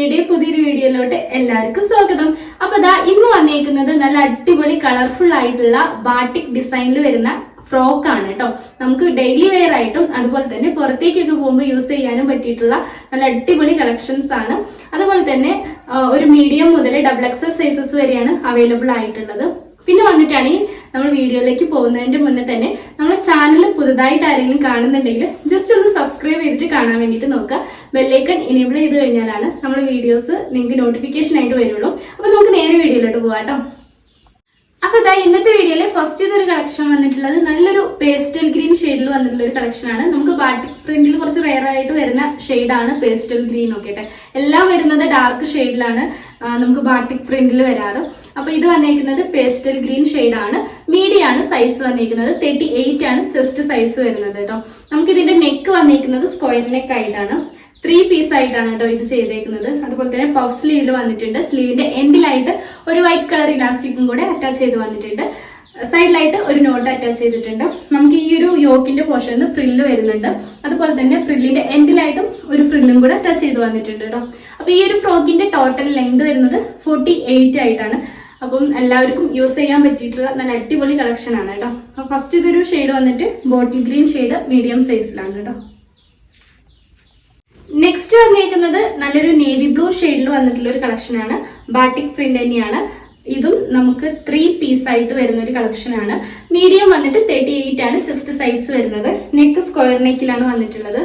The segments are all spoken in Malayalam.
ഋഷിയുടെ പുതിയൊരു വീഡിയോയിലോട്ട് എല്ലാവർക്കും സ്വാഗതം. അപ്പൊ ദാ ഇന്ന് വന്നേക്കുന്നത് നല്ല അടിപൊളി കളർഫുൾ ആയിട്ടുള്ള ബാട്ടിക് ഡിസൈനിൽ വരുന്ന ഫ്രോക്ക് ആണ് കേട്ടോ നമുക്ക് ഡെയിലി വെയർ ആയിട്ടും അതുപോലെ തന്നെ പുറത്തേക്കൊക്കെ പോകുമ്പോൾ യൂസ് ചെയ്യാനും പറ്റിയിട്ടുള്ള നല്ല അടിപൊളി കളക്ഷൻസ് ആണ്. അതുപോലെ തന്നെ ഒരു മീഡിയം മുതൽ ഡബിൾ എക്സൽ സൈസസ് വരെയാണ് അവൈലബിൾ ആയിട്ടുള്ളത്. പിന്നെ വന്നിട്ടാണ് നമ്മൾ വീഡിയോയിലേക്ക് പോകുന്നതിന്റെ മുന്നേ തന്നെ നമ്മുടെ ചാനൽ പുതുതായിട്ട് ആരെങ്കിലും കാണുന്നുണ്ടെങ്കിൽ ജസ്റ്റ് ഒന്ന് സബ്സ്ക്രൈബ് ചെയ്തിട്ട് കാണാൻ വേണ്ടിയിട്ട് നോക്കുക. ബെല്ലൈക്കൺ ഇനേബിൾ ചെയ്ത് കഴിഞ്ഞാലാണ് നമ്മുടെ വീഡിയോസ് നിങ്ങൾക്ക് നോട്ടിഫിക്കേഷൻ ആയിട്ട് വരുള്ളൂ. അപ്പൊ നമുക്ക് നേരെ വീഡിയോയിലോട്ട് പോകാം കേട്ടോ അപ്പൊ ഇതാ ഇന്നത്തെ വീഡിയോയിൽ ഫസ്റ്റ് ഇതൊരു കളക്ഷൻ വന്നിട്ടുള്ളത്. നല്ലൊരു പേസ്റ്റൽ ഗ്രീൻ ഷെയ്ഡിൽ വന്നിട്ടുള്ള ഒരു കളക്ഷൻ ആണ്. നമുക്ക് ബാട്ടിക് പ്രിന്റിൽ കുറച്ച് റെയർ ആയിട്ട് വരുന്ന ഷെയ്ഡാണ് പേസ്റ്റൽ ഗ്രീൻ ഒക്കെ എല്ലാം വരുന്നത് ഡാർക്ക് ഷെയ്ഡിലാണ് നമുക്ക് ബാട്ടിക് പ്രിന്റിൽ വരാറ്. അപ്പൊ ഇത് വന്നേക്കുന്നത് പേസ്റ്റൽ ഗ്രീൻ ഷെയ്ഡാണ് മീഡിയാണ് സൈസ് വന്നിരിക്കുന്നത് തേർട്ടി എയ്റ്റ് ആണ് ചെസ്റ്റ് സൈസ് വരുന്നത് കേട്ടോ നമുക്ക് ഇതിന്റെ നെക്ക് വന്നിരിക്കുന്നത് സ്ക്വയർ നെക്ക് ആയിട്ടാണ്. ത്രീ പീസ് ആയിട്ടാണ് കേട്ടോ ഇത് ചെയ്തേക്കുന്നത്. അതുപോലെ തന്നെ പഫ് സ്ലീവിൽ വന്നിട്ടുണ്ട്. സ്ലീവിന്റെ എൻഡിലായിട്ട് ഒരു വൈറ്റ് കളർ ഇലാസ്റ്റിക്കും കൂടെ അറ്റാച്ച് ചെയ്ത് വന്നിട്ടുണ്ട്. സൈഡിലായിട്ട് ഒരു നോട്ട് അറ്റാച്ച് ചെയ്തിട്ടുണ്ട്. നമുക്ക് ഈ ഒരു യോക്കിന്റെ പോർഷനിൽ ഫ്രില്ല് വരുന്നുണ്ട്. അതുപോലെ തന്നെ ഫ്രില്ലിന്റെ എൻഡിലായിട്ടും ഒരു ഫ്രില്ലും കൂടെ അറ്റാച്ച് ചെയ്ത് വന്നിട്ടുണ്ട് കേട്ടോ. അപ്പൊ ഈ ഒരു ഫ്രോക്കിന്റെ ടോട്ടൽ ലെങ്ത് വരുന്നത് ഫോർട്ടി എയ്റ്റ് ആയിട്ടാണ്. അപ്പം എല്ലാവർക്കും യൂസ് ചെയ്യാൻ പറ്റിയിട്ടുള്ള നല്ല അടിപൊളി കളക്ഷൻ ആണ് കേട്ടോ. ഫസ്റ്റ് ഇതൊരു ഷെയ്ഡ് വന്നിട്ട് ബോട്ടിൽ ഗ്രീൻ ഷെയ്ഡ് മീഡിയം സൈസിലാണ് കേട്ടോ. നെക്സ്റ്റ് വന്നേക്കുന്നത് നല്ലൊരു നേവി ബ്ലൂ ഷെയ്ഡിൽ വന്നിട്ടുള്ള ഒരു കളക്ഷൻ ആണ്. ബാട്ടിക് പ്രിന്റ് തന്നെയാണ്. ഇതും നമുക്ക് ത്രീ പീസ് ആയിട്ട് വരുന്ന ഒരു കളക്ഷൻ ആണ്. മീഡിയം വന്നിട്ട് തേർട്ടി എയ്റ്റ് ആണ് ചെസ്റ്റ് സൈസ് വരുന്നത്. നെക്ക് സ്ക്വയർ നെക്കിലാണ് വന്നിട്ടുള്ളത്.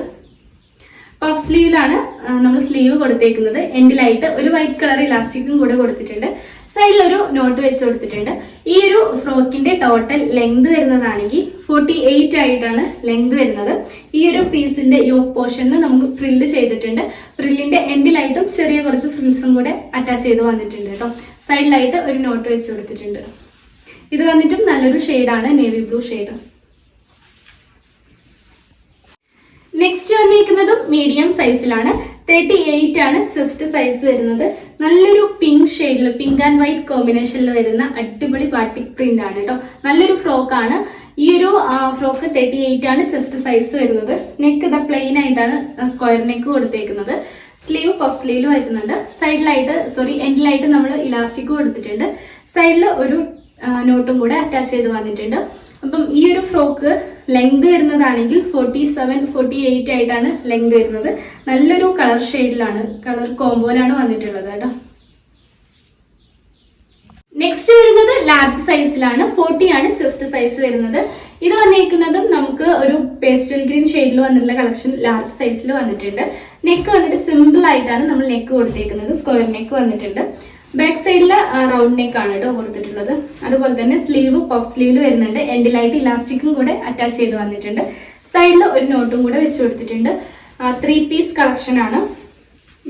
പഫ് സ്ലീവിലാണ് നമ്മൾ സ്ലീവ് കൊടുത്തേക്കുന്നത്. എൻഡിലായിട്ട് ഒരു വൈറ്റ് കളർ ഇലാസ്റ്റിക്കും കൂടെ കൊടുത്തിട്ടുണ്ട്. സൈഡിൽ ഒരു നോട്ട് വെച്ച് കൊടുത്തിട്ടുണ്ട്. ഈ ഒരു ഫ്രോക്കിന്റെ ടോട്ടൽ ലെങ്ത് വരുന്നതാണെങ്കിൽ ഫോർട്ടി എയ്റ്റ് ആയിട്ടാണ് ലെങ്ത് വരുന്നത്. ഈ ഒരു പീസിന്റെ യോക്ക് പോർഷന് നമുക്ക് ഫ്രില്ല് ചെയ്തിട്ടുണ്ട്. ഫ്രില്ലിന്റെ എൻഡിലായിട്ടും ചെറിയ കുറച്ച് ഫ്രിൽസും കൂടെ അറ്റാച്ച് ചെയ്ത് വന്നിട്ടുണ്ട് കേട്ടോ. സൈഡിലായിട്ട് ഒരു നോട്ട് വെച്ച് കൊടുത്തിട്ടുണ്ട്. ഇത് വന്നിട്ടും നല്ലൊരു ഷെയ്ഡാണ് നേവി ബ്ലൂ ഷെയ്ഡ് നെക്സ്റ്റ് വന്നിരിക്കുന്നതും മീഡിയം സൈസിലാണ് തേർട്ടി എയ്റ്റ് ആണ് ചെസ്റ്റ് സൈസ് വരുന്നത്. നല്ലൊരു പിങ്ക് ഷെയ്ഡിൽ പിങ്ക് ആൻഡ് വൈറ്റ് കോമ്പിനേഷനിൽ വരുന്ന അടിപൊളി ബാട്ടിക് പ്രിന്റ് ആണ് കേട്ടോ നല്ലൊരു ഫ്രോക്ക് ആണ്. ഈ ഒരു ഫ്രോക്ക് തേർട്ടി എയ്റ്റ് ആണ് ചെസ്റ്റ് സൈസ് വരുന്നത്. നെക്ക് ഇതാ പ്ലെയിൻ ആയിട്ടാണ് സ്ക്വയർ നെക്ക് കൊടുത്തേക്കുന്നത്. സ്ലീവ് പഫ് സ്ലീവ് വരുന്നുണ്ട്. സൈഡിലായിട്ട് സോറി എൻഡിലായിട്ട് നമ്മൾ ഇലാസ്റ്റിക് കൊടുത്തിട്ടുണ്ട് സൈഡിൽ ഒരു നോട്ടും കൂടെ അറ്റാച്ച് ചെയ്ത് വന്നിട്ടുണ്ട്. അപ്പം ഈ ഒരു ഫ്രോക്ക് ലെങ്ത് വരുന്നതാണെങ്കിൽ ഫോർട്ടി സെവൻ ഫോർട്ടി എയ്റ്റ് ആയിട്ടാണ് ലെങ്ത് വരുന്നത്. നല്ലൊരു കളർ ഷെയ്ഡിലാണ് കളർ കോമ്പോയിലാണ് വന്നിട്ടുള്ളത് കേട്ടോ. നെക്സ്റ്റ് വരുന്നത് ലാർജ് സൈസിലാണ് ഫോർട്ടി ആണ് ചെസ്റ്റ് സൈസ് വരുന്നത്. ഇത് വന്നേക്കുന്നതും നമുക്ക് ഒരു പേസ്റ്റൽ ഗ്രീൻ ഷെയ്ഡിൽ വന്നിട്ടുള്ള കളക്ഷൻ ലാർജ് സൈസിൽ വന്നിട്ടുണ്ട്. നെക്ക് വന്നിട്ട് സിമ്പിൾ ആയിട്ടാണ് നമ്മൾ നെക്ക് കൊടുത്തേക്കുന്നത് സ്ക്വയർ നെക്ക് വന്നിട്ടുണ്ട്. ബാക്ക് സൈഡിൽ റൗണ്ട് നെക്ക് ആണ് കേട്ടോ കൊടുത്തിട്ടുള്ളത്. അതുപോലെ തന്നെ സ്ലീവ് പഫ് സ്ലീവിൽ വരുന്നുണ്ട്. എൻഡിലായിട്ട് ഇലാസ്റ്റിക്കും കൂടെ അറ്റാച്ച് ചെയ്ത് വന്നിട്ടുണ്ട്. സൈഡിൽ ഒരു നോട്ടും കൂടെ വെച്ച് കൊടുത്തിട്ടുണ്ട്. ത്രീ പീസ് കളക്ഷൻ ആണ്.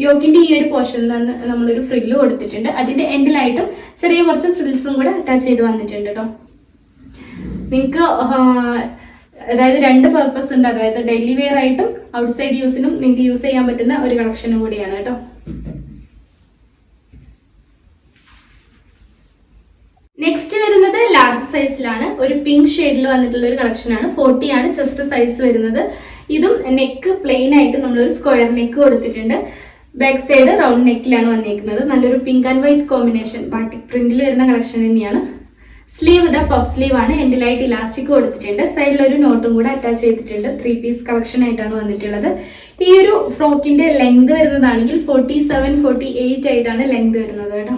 യോഗിന്റെ ഈ ഒരു പോർഷനിൽ നിന്ന് നമ്മളൊരു ഫ്രില്ല് കൊടുത്തിട്ടുണ്ട്. അതിന്റെ എൻഡിലായിട്ടും ചെറിയ കുറച്ച് ഫ്രിൽസും കൂടെ അറ്റാച്ച് ചെയ്ത് വന്നിട്ടുണ്ട് കേട്ടോ നിങ്ങൾക്ക് അതായത് രണ്ട് പർപ്പസ് ഉണ്ട്. അതായത് ഡെയിലി വെയർ ആയിട്ടും ഔട്ട്സൈഡ് യൂസിനും നിങ്ങൾക്ക് യൂസ് ചെയ്യാൻ പറ്റുന്ന ഒരു കളക്ഷനും കൂടിയാണ് കേട്ടോ നെക്സ്റ്റ് വരുന്നത് ലാർജ് സൈസിലാണ് ഒരു പിങ്ക് ഷെയ്ഡിൽ വന്നിട്ടുള്ള ഒരു കളക്ഷൻ ആണ്. ഫോർട്ടി ആണ് ചെസ്റ്റ് സൈസ് വരുന്നത്. ഇതും നെക്ക് പ്ലെയിൻ ആയിട്ട് നമ്മളൊരു സ്ക്വയർ നെക്ക് കൊടുത്തിട്ടുണ്ട്. ബാക്ക് സൈഡ് റൗണ്ട് നെക്കിലാണ് വന്നിരിക്കുന്നത് നല്ലൊരു pink and white combination batik പ്രിന്റിൽ വരുന്ന കളക്ഷൻ തന്നെയാണ്. സ്ലീവ് ഇതാ പഫ് സ്ലീവ് ആണ്. എൻഡിലായിട്ട് ഇലാസ്റ്റിക് കൊടുത്തിട്ടുണ്ട്. സൈഡിൽ ഒരു നോട്ടും കൂടെ അറ്റാച്ച് ചെയ്തിട്ടുണ്ട്. ത്രീ പീസ് കളക്ഷൻ ആയിട്ടാണ് വന്നിട്ടുള്ളത്. ഈ ഒരു ഫ്രോക്കിന്റെ ലെങ്ത് വരുന്നതാണെങ്കിൽ ഫോർട്ടി സെവൻ ഫോർട്ടി എയ്റ്റ് ആയിട്ടാണ് ലെങ്ത് വരുന്നത് കേട്ടോ.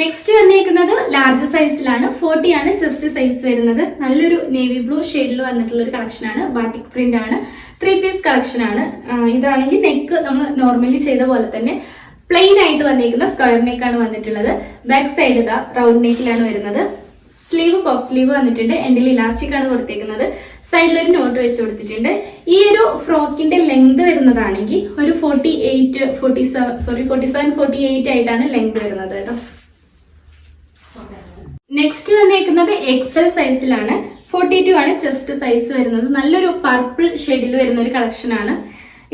നെക്സ്റ്റ് വന്നേക്കുന്നത് ലാർജ് സൈസിലാണ് ഫോർട്ടി ആണ് ചെസ്റ്റ് സൈസ് വരുന്നത്. നല്ലൊരു നേവി ബ്ലൂ ഷെയ്ഡിൽ വന്നിട്ടുള്ള ഒരു കളക്ഷൻ ആണ്. ബാട്ടിക് പ്രിന്റ് ആണ്. ത്രീ പീസ് കളക്ഷൻ ആണ്. ഇതാണെങ്കിൽ നെക്ക് നമ്മൾ നോർമലി ചെയ്ത പോലെ തന്നെ പ്ലെയിൻ ആയിട്ട് വന്നിരിക്കുന്ന സ്ക്വയർ നെക്ക് ആണ് വന്നിട്ടുള്ളത്. ബാക്ക് സൈഡ് ഇതാ റൗണ്ട് നെക്കിലാണ് വരുന്നത്. സ്ലീവ് പഫ് സ്ലീവ് വന്നിട്ടുണ്ട്. എന്റെ ഇലാസ്റ്റിക് ആണ് കൊടുത്തേക്കുന്നത്. സൈഡിൽ ഒരു നോട്ട് വെച്ച് കൊടുത്തിട്ടുണ്ട്. ഈ ഒരു ഫ്രോക്കിന്റെ ലെങ്ത് വരുന്നതാണെങ്കിൽ ഒരു forty eight forty seven sorry forty seven forty eight ആയിട്ടാണ് ലെങ്ത് വരുന്നത് കേട്ടോ. നെക്സ്റ്റ് വന്നേക്കുന്നത് എക്സൽ സൈസിലാണ് ഫോർട്ടി ടു ആണ് ചെസ്റ്റ് സൈസ് വരുന്നത്. നല്ലൊരു പർപ്പിൾ ഷെയ്ഡിൽ വരുന്ന ഒരു കളക്ഷൻ ആണ്.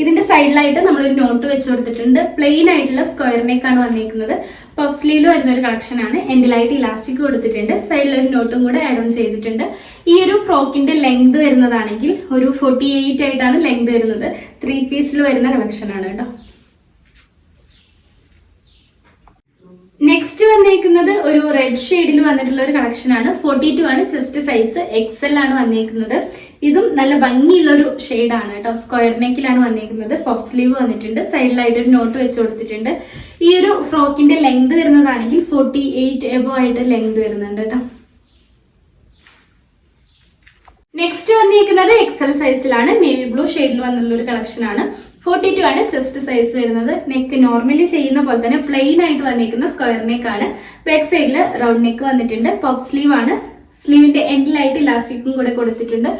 ഇതിന്റെ സൈഡിലായിട്ട് നമ്മൾ ഒരു നോട്ട് വെച്ച് കൊടുത്തിട്ടുണ്ട്. പ്ലെയിൻ ആയിട്ടുള്ള സ്ക്വയർ നെക്ക് ആണ് വന്നിരിക്കുന്നത് പഫ് സ്ലീവിൽ വരുന്ന ഒരു കളക്ഷൻ ആണ് എൻഡിലായിട്ട് ഇലാസ്റ്റിക് കൊടുത്തിട്ടുണ്ട്. സൈഡിൽ ഒരു നോട്ടും കൂടെ ആഡ് ഓൺ ചെയ്തിട്ടുണ്ട്. ഈ ഒരു ഫ്രോക്കിന്റെ ലെങ്ത് വരുന്നതാണെങ്കിൽ ഒരു ഫോർട്ടി എയ്റ്റ് ആയിട്ടാണ് ലെങ്ത് വരുന്നത്. ത്രീ പീസിൽ വരുന്ന കളക്ഷൻ ആണ് കേട്ടോ നെക്സ്റ്റ് വന്നേക്കുന്നത് ഒരു റെഡ് ഷെയ്ഡിൽ വന്നിട്ടുള്ള ഒരു കളക്ഷൻ ആണ്. ഫോർട്ടി ടു ആണ് ചെസ്റ്റ് സൈസ് എക്സൽ ആണ് വന്നേക്കുന്നത്. ഇതും നല്ല ഭംഗിയുള്ള ഒരു ആണ് കേട്ടോ. സ്ക്വയർ നെക്കിലാണ് വന്നേക്കുന്നത്. പഫ് സ്ലീവ് വന്നിട്ടുണ്ട്. സൈഡിലായിട്ട് ഒരു നോട്ട് വെച്ച് കൊടുത്തിട്ടുണ്ട്. ഈ ഒരു ഫ്രോക്കിന്റെ ലെങ്ത് വരുന്നതാണെങ്കിൽ ഫോർട്ടി എയ്റ്റ് എബോ ആയിട്ട് ലെങ്ത് വരുന്നുണ്ട് കേട്ടോ. നെക്സ്റ്റ് വന്നിരിക്കുന്നത് എക്സൽ സൈസിലാണ് നേവി ബ്ലൂ ഷെയ്ഡിൽ വന്നിട്ടുള്ള ഒരു കളക്ഷൻ ആണ്. ഫോർട്ടി ടു ആണ് ചെസ്റ്റ് സൈസ് വരുന്നത്. നെക്ക് നോർമലി ചെയ്യുന്ന പോലെ തന്നെ പ്ലെയിൻ ആയിട്ട് വന്നിരിക്കുന്ന സ്ക്വയർ നെക്ക് ആണ്. ബാക്ക് സൈഡിൽ റൗണ്ട് നെക്ക് വന്നിട്ടുണ്ട്. പഫ് സ്ലീവ് ആണ്. സ്ലീവിന്റെ എൻഡിലായിട്ട് ഇലാസ്റ്റിക്കും കൂടെ കൊടുത്തിട്ടുണ്ട്.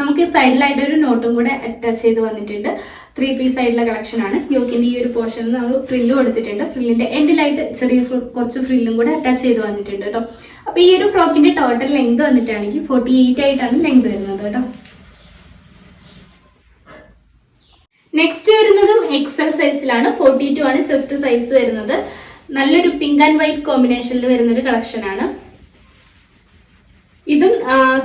നമുക്ക് സൈഡിലായിട്ട് ഒരു നോട്ടും കൂടെ അറ്റാച്ച് ചെയ്ത് വന്നിട്ടുണ്ട്. ത്രീ പീസ് ആയിട്ടുള്ള കളക്ഷൻ ആണ്. യോക്കിന്റെ ഈ ഒരു പോർഷനിൽ നമ്മൾ ഫ്രില്ല് കൊടുത്തിട്ടുണ്ട്. ഫ്രില്ലിന്റെ എൻഡിലായിട്ട് ചെറിയ കുറച്ച് ഫ്രില്ലും കൂടെ അറ്റാച്ച് ചെയ്ത് വന്നിട്ടുണ്ട് കേട്ടോ. അപ്പൊ ഈ ഒരു ഫ്രോക്കിന്റെ ടോട്ടൽ ലെങ്ത് വന്നിട്ടാണെങ്കിൽ ഫോർട്ടി എയ്റ്റ് ആയിട്ടാണ് ലെങ്ത് വരുന്നത് കേട്ടോ. നെക്സ്റ്റ് വരുന്നതും എക്സൽ സൈസിലാണ് ഫോർട്ടി ടു ആണ് ചെസ്റ്റ് സൈസ് വരുന്നത്. നല്ലൊരു പിങ്ക് ആൻഡ് വൈറ്റ് കോമ്പിനേഷനിൽ വരുന്ന ഒരു കളക്ഷൻ ആണ്. ഇതും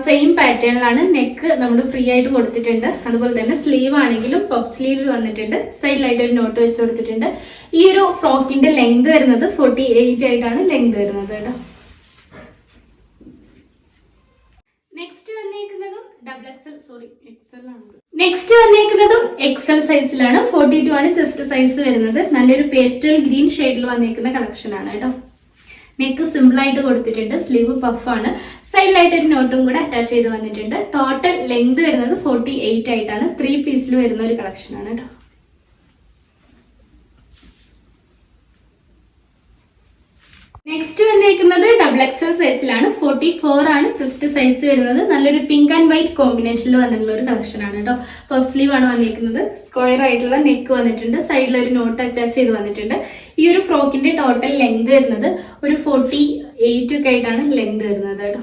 സെയിം പാറ്റേണിലാണ് നെക്ക് നമ്മൾ ഫ്രീ ആയിട്ട് കൊടുത്തിട്ടുണ്ട്. അതുപോലെ തന്നെ സ്ലീവ് ആണെങ്കിലും പഫ് സ്ലീവ് വന്നിട്ടുണ്ട്. സൈഡിലായിട്ട് ഒരു നോട്ട് വെച്ച് കൊടുത്തിട്ടുണ്ട്. ഈ ഒരു ഫ്രോക്കിന്റെ ലെങ്ത് വരുന്നത് ഫോർട്ടി എയ്റ്റ് ആയിട്ടാണ് ലെങ്ത് വരുന്നത് കേട്ടോ. നെക്സ്റ്റ് വന്നേക്കുന്നതും ഡബിൾ എക്സൽ സോറി എക്സൽ ആണ്. നെക്സ്റ്റ് വന്നേക്കുന്നതും എക്സൽ സൈസിലാണ് ഫോർട്ടി ടു ആണ് ചെസ്റ്റ് സൈസ് വരുന്നത്. നല്ലൊരു പേസ്റ്റൽ ഗ്രീൻ ഷെയ്ഡിൽ വന്നേക്കുന്ന കളക്ഷൻ ആണ് കേട്ടോ. നെക്ക് സിമ്പിൾ ആയിട്ട് കൊടുത്തിട്ടുണ്ട്. സ്ലീവ് പഫ് ആണ്. സൈഡിലായിട്ട് ഒരു നോട്ടും കൂടെ അറ്റാച്ച് ചെയ്ത് വന്നിട്ടുണ്ട്. ടോട്ടൽ ലെങ്ത് വരുന്നത് ഫോർട്ടി ആയിട്ടാണ്. ത്രീ പീസിൽ വരുന്ന ഒരു കളക്ഷൻ ആണ് കേട്ടോ. നെക്സ്റ്റ് വന്നേക്കുന്നത് ഡബിൾ എക്സൽ സൈസിലാണ് ഫോർട്ടി ഫോർ ആണ് ചെസ്റ്റ് സൈസ് വരുന്നത്. നല്ലൊരു പിങ്ക് ആൻഡ് വൈറ്റ് കോമ്പിനേഷനിൽ വന്നിട്ടുള്ള ഒരു കളക്ഷൻ ആണ് കേട്ടോ പഫ് സ്ലീവ് ആണ് വന്നിരിക്കുന്നത് സ്ക്വയർ ആയിട്ടുള്ള നെക്ക് വന്നിട്ടുണ്ട്. സൈഡിൽ ഒരു നോട്ട് അറ്റാച്ച് ചെയ്ത് വന്നിട്ടുണ്ട്. ഈ ഒരു ഫ്രോക്കിന്റെ ടോട്ടൽ ലെങ്ത് വരുന്നത് ഒരു ഫോർട്ടി എയ്റ്റ് ഒക്കെ ആയിട്ടാണ് ലെങ്ത് വരുന്നത് കേട്ടോ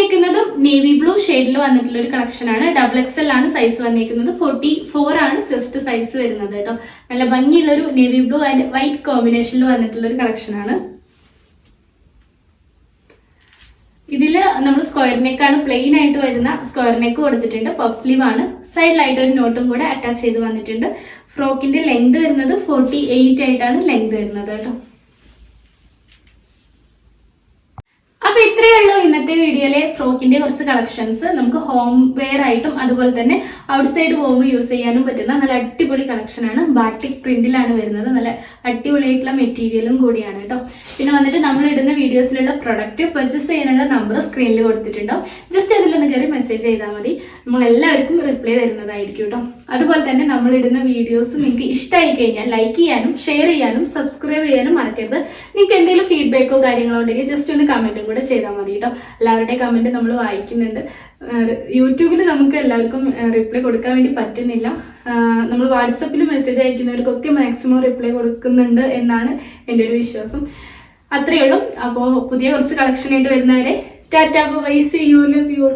നെക്സ്റ്റ് വന്നേക്കുന്നതും നേവി ബ്ലൂ ഷെയ്ഡിൽ വന്നിട്ടുള്ള ഒരു കളക്ഷൻ ആണ്. ഡബിൾ എക്സൽ ആണ് സൈസ് വന്നിരിക്കുന്നത്. ഫോർട്ടി ഫോർ ആണ് ചെസ്റ്റ് സൈസ് വരുന്നത് കേട്ടോ. നല്ല ഭംഗിയുള്ള ഒരു നേവി ബ്ലൂ ആൻഡ് വൈറ്റ് കോമ്പിനേഷനിൽ വന്നിട്ടുള്ള ഒരു കളക്ഷൻ ആണ്. ഇതിൽ നമ്മൾ സ്ക്വയർ നെക്കാണ് പ്ലെയിൻ ആയിട്ട് വരുന്ന സ്ക്വയർ നെക്ക് കൊടുത്തിട്ടുണ്ട്. പഫ് സ്ലീവ് ആണ്. സൈഡിലായിട്ട് ഒരു നോട്ടും കൂടെ അറ്റാച്ച് ചെയ്ത് വന്നിട്ടുണ്ട്. ഫ്രോക്കിന്റെ ലെങ്ത് വരുന്നത് ഫോർട്ടി എയ്റ്റ് ആയിട്ടാണ് ലെങ്ത് വരുന്നത് കേട്ടോ. ഇത്രയേ ഉള്ളൂ ഇന്നത്തെ വീഡിയോയിലെ ഫ്രോക്കിന്റെ കുറച്ച് കളക്ഷൻസ്. നമുക്ക് ഹോം വെയർ ആയിട്ടും അതുപോലെ തന്നെ ഔട്ട്സൈഡ് പോകുമ്പോൾ യൂസ് ചെയ്യാനും പറ്റുന്ന നല്ല അടിപൊളി കളക്ഷനാണ് ബാട്ടിക് പ്രിന്റിലാണ് വരുന്നത്. നല്ല അടിപൊളിയായിട്ടുള്ള മെറ്റീരിയലും കൂടിയാണ് കേട്ടോ. പിന്നെ വന്നിട്ട് നമ്മൾ ഇടുന്ന വീഡിയോസിലുള്ള പ്രൊഡക്റ്റ് പർച്ചേസ് ചെയ്യാനുള്ള നമ്പർ സ്ക്രീനിൽ കൊടുത്തിട്ടുണ്ടാവും. ജസ്റ്റ് അതിലൊന്ന് കയറി മെസ്സേജ് ചെയ്താൽ മതി. നമ്മൾ എല്ലാവർക്കും റിപ്ലൈ തരുന്നതായിരിക്കും കേട്ടോ. അതുപോലെ തന്നെ നമ്മൾ ഇടുന്ന വീഡിയോസ് നിങ്ങൾക്ക് ഇഷ്ടമായി കഴിഞ്ഞാൽ ലൈക്ക് ചെയ്യാനും ഷെയർ ചെയ്യാനും സബ്സ്ക്രൈബ് ചെയ്യാനും മറക്കരുത്. നിങ്ങൾക്ക് എന്തെങ്കിലും ഫീഡ്ബാക്കോ കാര്യങ്ങളോ ഉണ്ടെങ്കിൽ ജസ്റ്റ് ഒന്ന് കമന്റും കൂടെ ചെയ്താൽ മതി കേട്ടോ എല്ലാവരുടെയും കമന്റ് നമ്മൾ വായിക്കുന്നുണ്ട്. യൂട്യൂബിൽ നമുക്ക് എല്ലാവർക്കും റിപ്ലൈ കൊടുക്കാൻ വേണ്ടി പറ്റുന്നില്ല. നമ്മൾ വാട്സപ്പിൽ മെസ്സേജ് അയക്കുന്നവർക്കൊക്കെ മാക്സിമം റിപ്ലൈ കൊടുക്കുന്നുണ്ട് എന്നാണ് എന്റെ ഒരു വിശ്വാസം. അത്രയേ ഉള്ളൂ. അപ്പോൾ പുതിയ കുറച്ച് കളക്ഷൻ ആയിട്ട് വരുന്നവരെ tata bye you love you.